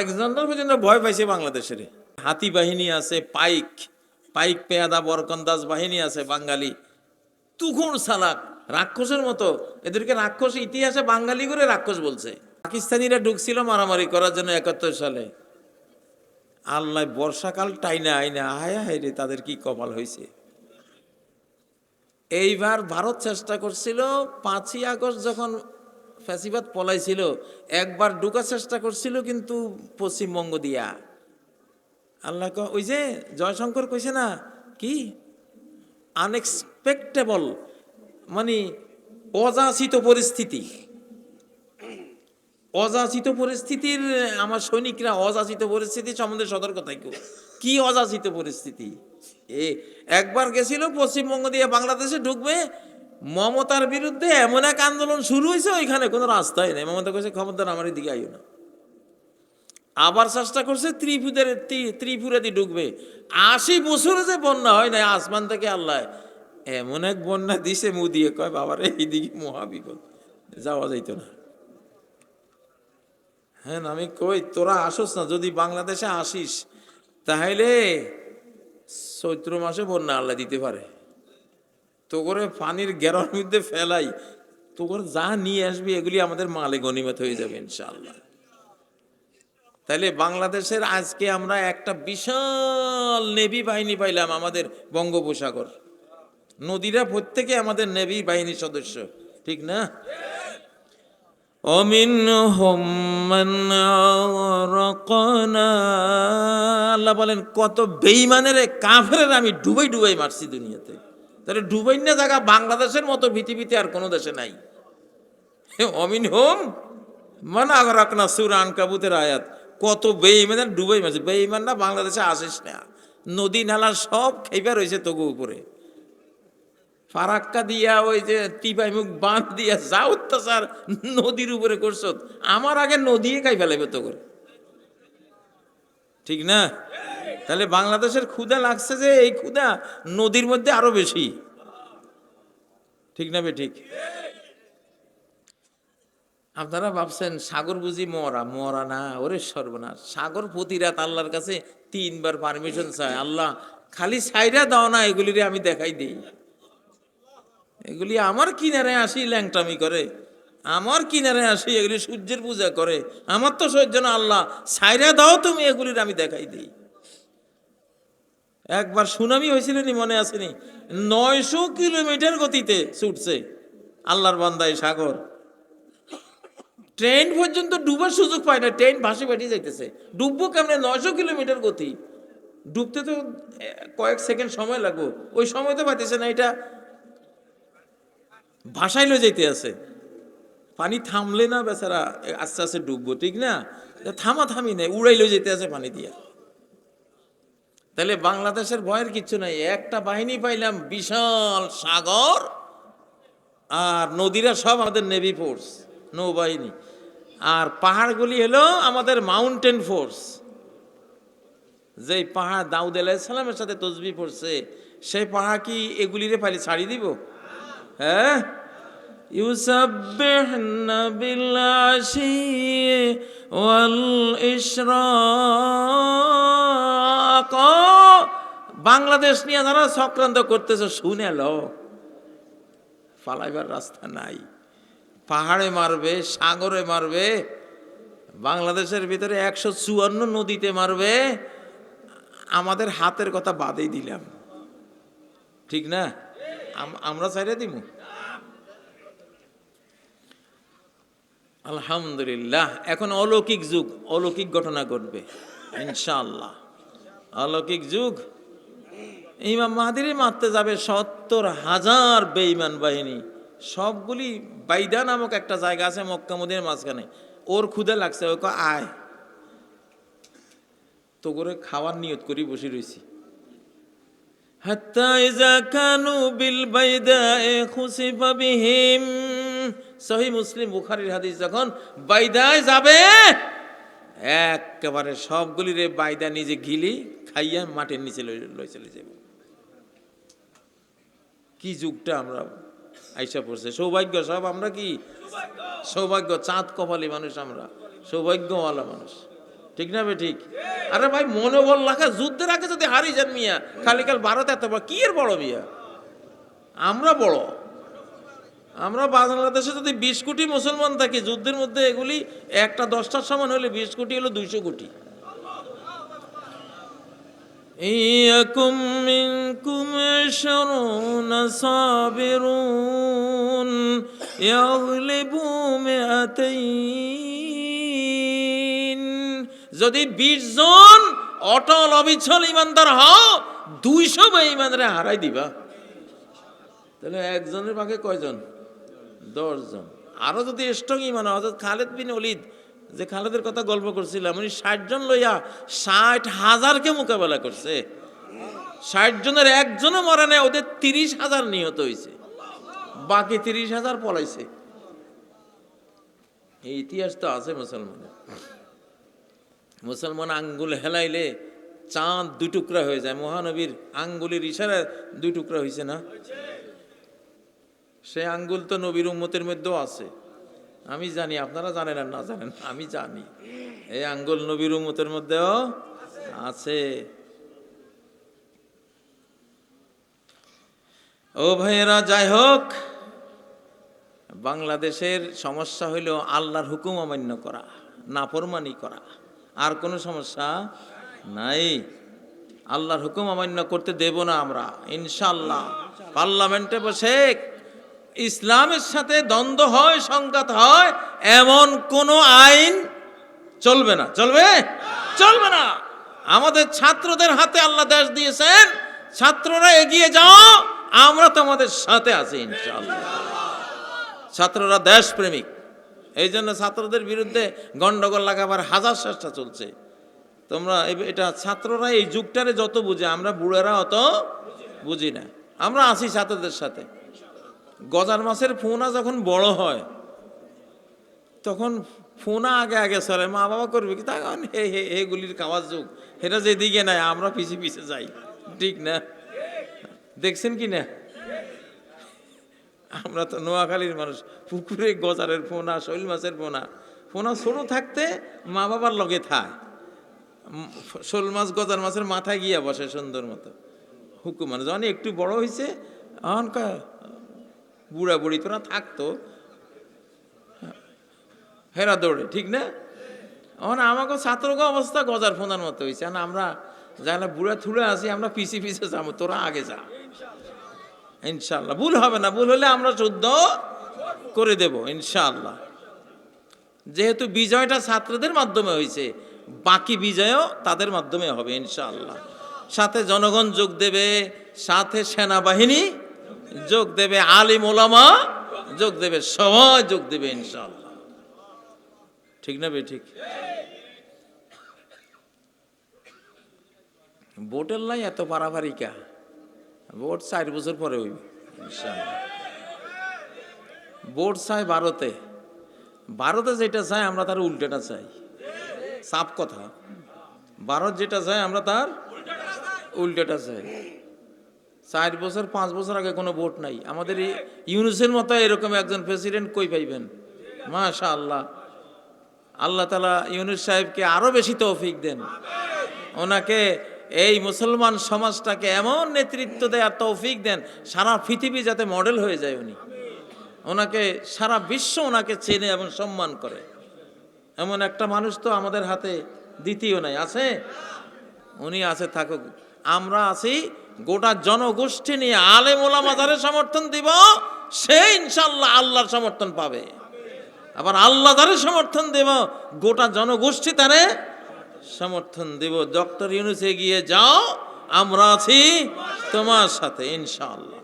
Alexander পর্যন্ত ভয় পাইছে বাংলাদেশের হাতি বাহিনী আছে, পাইক পাইক পেয়াদা, বরকন্দাজ বাহিনী আছে বাঙালি। তুখুন সালাক, রাক্ষসের মতো। এদেরকে রাক্ষস ইতিহাসে বাঙালি করে রাক্ষস বলছে। পাকিস্তানিরা ঢুকছিল মারামারি করার জন্য একাত্তর সালে। আল্লাহ বর্ষাকাল টাইনা আইনা, হায় হায় রে, তাদের কি কপাল হয়েছে এইবার ভারত চেষ্টা করছিল পাঁচই আগস্ট যখন ফ্যাসিবাদ পলাইছিল, একবার ঢুকার চেষ্টা করছিল কিন্তু পশ্চিমবঙ্গ দিয়া। আল্লাহ ওই যে জয়শঙ্কর কইছে না, কি? আনএক্সপেক্টেবল মানে অযাচিত পরিস্থিতি। অযাচিত পরিস্থিতির, আমার সৈনিকরা অযাচিত পরিস্থিতি সম্বন্ধে সতর্ক থাকো। কি অযাচিত পরিস্থিতি? এ, একবার গেছিল পশ্চিমবঙ্গ দিয়ে বাংলাদেশে ঢুকবে মমতার বিরুদ্ধে এমন এক আন্দোলন শুরু হয়েছে, ওইখানে কোনো রাস্তাই নেই। মমতা কইছে ক্ষমতার আমার দিকে আইও না। আবার চেষ্টা করছে ত্রিপুরা দিয়ে ঢুকবে। আশি বছরে যে বন্যা হয় না আসমান থেকে আল্লাহ এমন এক বন্যা দিছে মু দিয়ে কয়, বাবারে, এইদিকে মহাবিপদ, যাওয়া যাইতো না। হ্যাঁ আমি কই, তোরা আসোস না, যদি বাংলাদেশে আসিস, তাহলে চৈত্র মাসে বন্যা আল্লাহ দিতে পারে। তো করে পানির গেরোর মধ্যে ফেলাই তো করে যা নিয়ে আসবি, এগুলি আমাদের মালে গনিমত হয়ে যাবে ইনশাল্লাহ তাহলে বাংলাদেশের আজকে আমরা একটা বিশাল নেভি বাহিনী পাইলাম আমাদের বঙ্গোপসাগর। নদীরা প্রত্যেকে আমাদের নেভি বাহিনীর সদস্য, ঠিক না? মান আরাকনা। আল্লাহ বলেন, কত বেঈমানের কাফের আমি ডুবাই ডুবাই মারছি দুনিয়াতে। তাহলে ডুবাই না জায়গা বাংলাদেশের মতো পৃথিবীতে আর কোনো দেশে নাই। অমিন হোম মানে আগরাক না সুর আনকাবুতের আয়াত। কত বেইমানের ডুবাই মারছে বেইমান না, বাংলাদেশে আসিস না। নদী নালা সব খেইবার রয়েছে তবু উপরে। ফারাক্কা দিয়া ওই যে টিপাই মুখ বাঁধ দিয়া যা অত্যাচার নদীর উপরে করছ, আমার আগে নদীয়ে খাই ফেলাইবে তো করে ঠিক না? তাহলে বাংলাদেশের ক্ষুদা লাগছে যে এই ক্ষুদা নদীর মধ্যে আরও বেশি। ঠিক না বে ঠিক? আপনারা ভাবছেন সাগর বুঝি মরা মরা না, ওরে সর্বনাশ। সাগর প্রতি রাত আল্লাহর কাছে তিনবার পারমিশন চায়। আল্লাহ, খালি সাইরা দাও না, এগুলিরে আমি দেখাই দিই। এগুলি আমার কিনারে আসি ল্যাংটামি করে। আমার কিনারে আসি এগুলি সূর্যের পূজা করে। আমার তো সহ্য না, আল্লাহ সাইরা দাও তুমি, এগুলির আমি দেখাই দিই। একবার সুনামি হয়েছিল নি মনে আসেনি। নয়শো কিলোমিটার গতিতে ছুটছে আল্লাহর বান্দায় সাগর। ট্রেন পর্যন্ত ডুবার সুযোগ পায় না, ট্রেন ভাসে বেটিয়ে যাইতেছে। ডুববো কেমনে? নয়শো কিলোমিটার গতি। ডুবতে তো কয়েক সেকেন্ড সময় লাগবো। ওই সময় তো পাইতেছে না, এটা ভাসাই লয়ে যাইতে আছে। পানি থামলে না বেচারা আস্তে আস্তে ডুববো, ঠিক না? থামা থামি নেই, উড়াই যেতে আছে পানি দিয়া। তাহলে বাংলাদেশের ভয়ের কিচ্ছু নাই। একটা বাহিনী পাইলাম বিশাল সাগর আর নদীরা সব আমাদের নেভি ফোর্স নৌবাহিনী। আর পাহাড়গুলি হলো আমাদের মাউন্টেন ফোর্স যেই পাহাড় দাউদ আলাইসালামের সাথে তসবি পড়ছে, সেই পাহাড় কি এগুলিরে পাইলে ছাড়ি দিব? হ্যাঁ? يسبحن بالعشي والإشراق বাংলাদেশ নিয়ে যারা চক্রান্ত করতেছে শুনে লো পালাইবার রাস্তা নাই পাহাড়ে মারবে সাগরে মারবে বাংলাদেশের ভিতরে একশো চুয়ান্ন নদীতে মারবে আমাদের হাতের কথা বাদেই দিলাম ঠিক না আম- আমরা চাইলে দিব আলহামদুলিল্লাহ। এখন অলৌকিক যুগ, অলৌকিক ঘটনা ঘটবে, ইনশাআল্লাহ। অলৌকিক যুগ? ইমাম মাহাদিরে মারতে যাবে সত্তর হাজার বেঈমান বাহিনী। সবগুলি বাইদা নামক একটা জায়গা আছে মক্কা মদিনের মাঝখানে। ওর ক্ষুদে লাগছে, ওকে আয়। তো করে খাওয়ার নিয়ত করি বসে রয়েছি হাত্তা ইজা কানু বিল বাইদা এ খুশি বিহিম। সহি মুসলিম বুখারীর হাদিস যখন বাইদায় যাবে, একেবারে সবগুলি রে বাইদা নিজে গিলি খাইয়া মাটির নিচে লই চলে যাব। কি যুগটা আমরা আইসা পড়ছে। সৌভাগ্য সব আমরা কি? সৌভাগ্য, চাঁদ কপালি মানুষ আমরা, সৌভাগ্যওয়ালা মানুষ। ঠিক না বে ঠিক? আরে ভাই, মনোবল রাখা, যুদ্ধের আগে যদি হারিয়ে যান মিয়া, খালি কাল ভারত এত বড়, কি এর বড় মিয়া? আমরা বড়। আমরা বাংলাদেশে যদি বিশ কোটি মুসলমান থাকি যুদ্ধের মধ্যে এগুলি একটা দশটার সমান হলে বিশ কোটি হলো দুইশো কোটি إيكم منكم عشرون صابرون يغلبوا مئتين যদি বিশ জন অটল অবিচল ইমানদার হও দুইশো ইমানদারে হারাই দিবা তাহলে একজনের পাকে কয়জন দশজন। আরও যদি স্ট্রং ইমান অর্থাৎ খালেদ বিন অলিদ যে খালেদের কথা গল্প করছিলাম, উনি ষাট জন লইয়া ষাট হাজারকে মোকাবেলা করছে। ষাট জনের একজনও মরে নেয় ওদের তিরিশ হাজার নিহত হয়েছে বাকি তিরিশ হাজার পলাইছে। এই ইতিহাস তো আছে মুসলমানের। মুসলমান আঙ্গুল হেলাইলে চাঁদ দুই টুকরা হয়ে যায়। মহানবীর আঙ্গুলের ইশারায় দুই টুকরা হয়েছে না? সে আঙ্গুল তো নবীর উম্মতের মধ্যেও আছে। আমি জানি, আপনারা জানেন আর না জানেন, আমি জানি। এই আঙ্গুল নবীর উম্মতের মধ্যেও আছে। ও ভাইয়েরা, যাই হোক, বাংলাদেশের সমস্যা হইল আল্লাহর হুকুম অমান্য করা, নাফরমানি করা। আর কোনো সমস্যা নাই। আল্লাহর হুকুম অমান্য করতে দেব না আমরা ইনশাল্লাহ পার্লামেন্টে বসে ইসলামের সাথে দ্বন্দ্ব হয়, সংঘাত হয়, এমন কোনো আইন চলবে না। চলবে? চলবে না। আমাদের ছাত্রদের হাতে আল্লাহ দেশ দিয়েছেন, ছাত্ররা এগিয়ে যাও, আমরা তোমাদের সাথে আছি, ইনশাআল্লাহ। ছাত্ররা দেশপ্রেমিক। এই জন্য ছাত্রদের বিরুদ্ধে গন্ডগোল লাগাবার হাজার চেষ্টা চলছে। তোমরা এটা ছাত্ররা এই যুগটারে যত বুঝে, আমরা বুড়েরা অত বুঝি না। আমরা আছি ছাত্রদের সাথে। গজার মাছের ফোনা যখন বড় হয়, তখন ফোনা আগে আগে চলে, মা বাবা করবে কি? তখন হে হে এগুলির খাওয়ার যুগ এটা যেদিকে নাই, আমরা পিছে পিছে যাই। ঠিক না? দেখছেন কি না? আমরা তো নোয়াখালীর মানুষ, পুকুরে গজারের ফোনা, শৈল মাছের ফোনা ফোনা ছোট থাকতে মা বাবার লগে থায়। শোল মাছ গজার মাছের মাথায় গিয়া বসে সুন্দর মতো। হুকুম মানে যখন একটু বড় হয়েছে এখন বুড়া বুড়ি তোরা থাকতো। হেরা দৌড়ে, ঠিক না? এখন আমাকে ছাত্রকে অবস্থা গজার ফোনার মতো হয়েছে আর আমরা যারা বুড়া থুড়ে আছি আমরা পিছি পিছে যাব, তোরা আগে যা। ইনশাল্লাহ ভুল হবে না, ভুল হলে আমরা শুদ্ধ করে দেব ইনশাল্লাহ যেহেতু বিজয়টা ছাত্রদের মাধ্যমে হয়েছে বাকি বিজয়ও তাদের মাধ্যমে হবে, ইনশাআল্লাহ। সাথে জনগণ যোগ দেবে, সাথে সেনাবাহিনী যোগ দেবে আলিম ওলামা, যোগ দেবে সবাই, যোগ দেবে ইনশাআল্লাহ। ঠিক না বে ঠিক? ভোটের লাই এত পারাপারিকা ভোট চার বছর পরে ইনশাআল্লাহ। ভোট চাই ভারতে ভারতে যেটা চাই আমরা তার উল্টেটা চাই। সাপ কথা। ভারত যেটা চাই আমরা তার উল্টেটা চাই। চার বছর, পাঁচ বছর আগে কোনো ভোট নাই। আমাদের ইউনুসের মতো এরকম একজন প্রেসিডেন্ট কই পাইবেন? মাশা আল্লাহ আল্লাহ তালা ইউনুস সাহেবকে আরও বেশি তৌফিক দেন। ওনাকে এই মুসলমান সমাজটাকে এমন নেতৃত্ব দেওয়ার তৌফিক দেন, সারা পৃথিবী যাতে মডেল হয়ে যায় উনি। ওনাকে সারা বিশ্ব ওনাকে চেনে এবং সম্মান করে। এমন একটা মানুষ তো আমাদের হাতে দ্বিতীয় নাই। আছে? উনি আছে, থাকুক। আমরা আছি গোটা জনগোষ্ঠী নিয়ে আলেম মাজারের সমর্থন দিব, সে ইনশাল্লাহ আল্লাহর সমর্থন পাবে। আবার আল্লাহ তারে সমর্থন দেব, গোটা জনগোষ্ঠী তারে সমর্থন দেব। ডক্টর ইউনুসে গিয়ে যাও, আমরা আছি তোমার সাথে, ইনশাআল্লাহ।